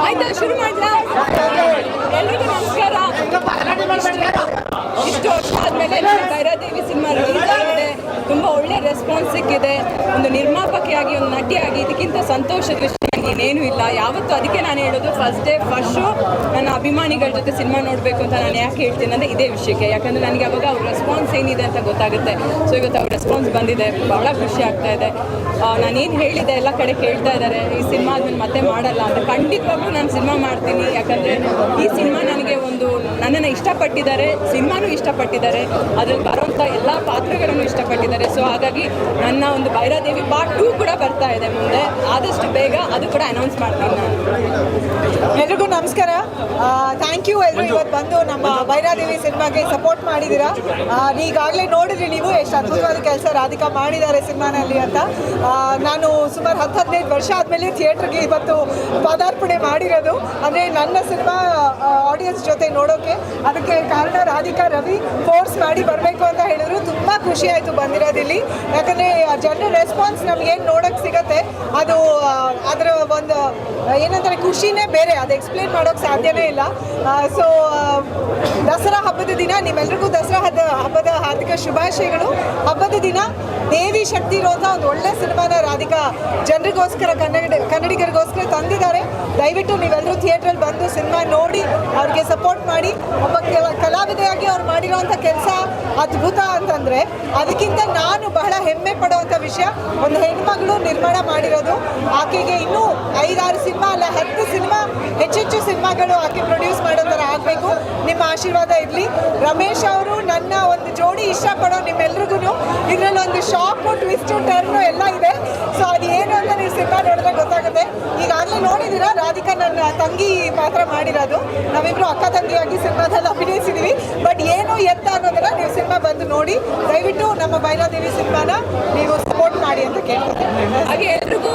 ಆಯ್ತಾ ಶುರು ಮಾಡ್ಲಾ ಎಲ್ರಿಗೂ ನಮಸ್ಕಾರ ಇಷ್ಟು ವರ್ಷ ಆದ್ಮೇಲೆ ಭೈರಾದೇವಿ ಸಿನಿಮಾ ರಿಲೀಸ್ ಆಗಿದೆ ತುಂಬ ಒಳ್ಳೆ ರೆಸ್ಪಾನ್ಸ್ ಸಿಕ್ಕಿದೆ. ಒಂದು ನಿರ್ಮಾಪಕಿಯಾಗಿ, ಒಂದು ನಟಿಯಾಗಿ, ಇದಕ್ಕಿಂತ ಸಂತೋಷದ ವಿಷಯ ಇನ್ನೇನು ಇಲ್ಲ. ಯಾವತ್ತೂ ಅದಕ್ಕೆ ನಾನು ಹೇಳೋದು ಫಸ್ಟ್ ಡೇ ಫಸ್ಟ್ ಶೋ ನನ್ನ ಅಭಿಮಾನಿಗಳ ಜೊತೆ ಸಿನಿಮಾ ನೋಡಬೇಕು ಅಂತ ನಾನು ಯಾಕೆ ಹೇಳ್ತೀನಿ ಅಂದರೆ ಇದೇ ವಿಷಯಕ್ಕೆ. ಯಾಕಂದರೆ ನನಗೆ ಅವಾಗ ಅವ್ರ ರೆಸ್ಪಾನ್ಸ್ ಏನಿದೆ ಅಂತ ಗೊತ್ತಾಗುತ್ತೆ. ಸೊ ಇವತ್ತು ಅವ್ರ ರೆಸ್ಪಾನ್ಸ್ ಬಂದಿದೆ. ಭಾಳ ಖುಷಿ ಆಗ್ತಾ ಇದೆ. ನಾನೇನು ಹೇಳಿದೆ ಎಲ್ಲ ಕಡೆ ಕೇಳ್ತಾ ಇದ್ದಾರೆ ಈ ಸಿನಿಮಾ ಅದನ್ನು ಮತ್ತೆ ಮಾಡಲ್ಲ ಅಂತ ಖಂಡಿತವಾಗ್ಲೂ ನಾನು ಸಿನಿಮಾ ಮಾಡ್ತೀನಿ. ಯಾಕಂದರೆ ಈ ಸಿನಿಮಾ ಇಷ್ಟಪಟ್ಟಿದ್ದಾರೆ ಸಿನಿಮಾನೂ ಇಷ್ಟಪಟ್ಟಿದ್ದಾರೆ ಅದ್ರಲ್ಲಿ ಬರುವಂಥ ಎಲ್ಲ ಪಾತ್ರಗಳನ್ನು ಇಷ್ಟಪಟ್ಟಿದ್ದಾರೆ. ಸೊ ಹಾಗಾಗಿ ನನ್ನ ಒಂದು ಭೈರಾದೇವಿ ಪಾರ್ಟ್ ಟೂ ಕೂಡ ಬರ್ತಾ ಇದೆ ಮುಂದೆ. ಆದಷ್ಟು ಬೇಗ ಅದು ಕೂಡ ಅನೌನ್ಸ್ ಮಾಡ್ತೀನಿ ನಾನು. ಎಲ್ರಿಗೂ ನಮಸ್ಕಾರ. ಥ್ಯಾಂಕ್ ಯು ಎಲ್ಲರೂ ಇವತ್ತು ಬಂದು ನಮ್ಮ ಭೈರಾದೇವಿ ಸಿನಿಮಾಗೆ ಸಪೋರ್ಟ್ ಮಾಡಿದ್ದೀರಾ? ಈಗಾಗಲೇ ನೋಡಿದ್ರಿ ನೀವು ಎಷ್ಟು ಅದ್ಭುತವಾದ ಕೆಲಸ ರಾಧಿಕಾ ಮಾಡಿದ್ದಾರೆ ಸಿನಿಮಾನಲ್ಲಿ ಅಂತ. ನಾನು ಸುಮಾರು ಹತ್ತು ಹದಿನೈದು ವರ್ಷ ಆದಮೇಲೆ ಥಿಯೇಟ್ರಿಗೆ ಇವತ್ತು ಪದಾರ್ಪಣೆ ಮಾಡಿರೋದು. ಅಂದರೆ ನನ್ನ ಸಿನಿಮಾ ಆಡಿಯನ್ಸ್ ಜೊತೆ ನೋಡೋಕೆ. ಅದಕ್ಕೆ ಕಾರಣ ರಾಧಿಕಾ ರವಿ ಫೋರ್ಸ್ ಮಾಡಿ ಬರಬೇಕು ಅಂತ ಹೇಳಿದ್ರು. ತುಂಬ ಖುಷಿ ಆಯಿತು ಬಂದಿರೋದಿಲ್ಲಿ. ಯಾಕಂದರೆ ಜನರ ರೆಸ್ಪಾನ್ಸ್ ನಮಗೇನು ನೋಡೋಕ್ಕೆ ಸಿಗತ್ತೆ, ಅದು ಅದರ ಒಂದು ಏನಂತಾರೆ, ಖುಷಿನೇ ಬೇರೆ, ಅದು ಎಕ್ಸ್ಪ್ಲೇನ್ ಮಾಡೋಕ್ಕೆ ಸಾಧ್ಯನೇ ಇಲ್ಲ. ಸೊ ದಸರಾ ಹಬ್ಬದ ದಿನ ನಿಮ್ಮೆಲ್ರಿಗೂ ದಸರಾ ಹದ, ಹಬ್ಬದ ಹಾರ್ದಿಕ ಶುಭಾಶಯಗಳು. ಹಬ್ಬದ ದಿನ ದೇವಿ ಶಕ್ತಿ ಇರುವಂಥ ಒಂದು ಒಳ್ಳೆ ಸಿನಿಮಾನ ರಾಧಿಕಾ ಜನರಿಗೋಸ್ಕರ ಕನ್ನಡ, ಕನ್ನಡಿಗರಿಗೋಸ್ಕರ ತಂದಿದ್ದಾರೆ. ದಯವಿಟ್ಟು ನೀವೆಲ್ಲರೂ ಥಿಯೇಟ್ರಲ್ಲಿ ಬಂದು ಸಿನಿಮಾ ನೋಡಿ, ಅವ್ರಿಗೆ ಸಪೋರ್ಟ್ ಮಾಡಿ. ಒಬ್ಬ ಕೆಲ- ಕಲಾವಿದೆಯಾಗಿ ಅವ್ರು ಮಾಡಿರೋವಂಥ ಕೆಲಸ ಅದ್ಭುತ ಅಂತಂದರೆ, ಅದಕ್ಕಿಂತ ನಾನು ಬಹಳ ಹೆಮ್ಮೆ ಪಡುವಂಥ ವಿಷಯ, ಒಂದು ಹೆಣ್ಮಗಳು ನಿರ್ಮಾಣ ಮಾಡಿರೋದು. ಆಕೆಗೆ ಇನ್ನೂ ಐದಾರು ಸಿನಿಮಾ ಅಲ್ಲ, ಹತ್ತು ಸಿನಿಮಾ, ಹೆಚ್ಚೆಚ್ಚು ಸಿನಿಮಾಗಳು ಹಾಕಿ ಪ್ರೊಡ್ಯೂಸ್ ಮಾಡೋ ಥರ ಆಗಬೇಕು. ನಿಮ್ಮ ಆಶೀರ್ವಾದ ಇರಲಿ. ರಮೇಶ್ ಅವರು ನನ್ನ ಒಂದು ಜೋಡಿ ಇಷ್ಟಪಡೋ ನಿಮ್ಮೆಲ್ರಿಗೂ ಇದರಲ್ಲಿ ಒಂದು ಶಾಕು ಟ್ವಿಸ್ಟು ಟರ್ನು ಎಲ್ಲ ಇದೆ. ಸೊ ಅದು ಏನು ಅಂತ ನೀವು ಸಿನಿಮಾ ನೋಡಿದ್ರೆ ಗೊತ್ತಾಗುತ್ತೆ. ಈಗಾಗಲೇ ನೋಡಿದ್ದೀರಾ? ರಾಧಿಕಾ ನನ್ನ ತಂಗಿ ಪಾತ್ರ ಮಾಡಿರೋದು. ನಾವಿಬ್ರು ಅಕ್ಕ ತಂಗಿಯಾಗಿ ಸಿನಿಮಾದಲ್ಲಿ ಅಭಿನಯಿಸಿದ್ದೀವಿ ಬಟ್ ಏನು ಎತ್ತ ಅನ್ನೋದನ್ನ ನೀವು ಸಿನಿಮಾ ಬಂದು ನೋಡಿ, ದಯವಿಟ್ಟು ನಮ್ಮ ಬೈಲಾದೇವಿ ಸಿನಿಮಾನ ನೀವು ಸಪೋರ್ಟ್ ಮಾಡಿ ಅಂತ ಕೇಳ್ತೀನಿ ಹಾಗೆ ಎಲ್ರಿಗೂ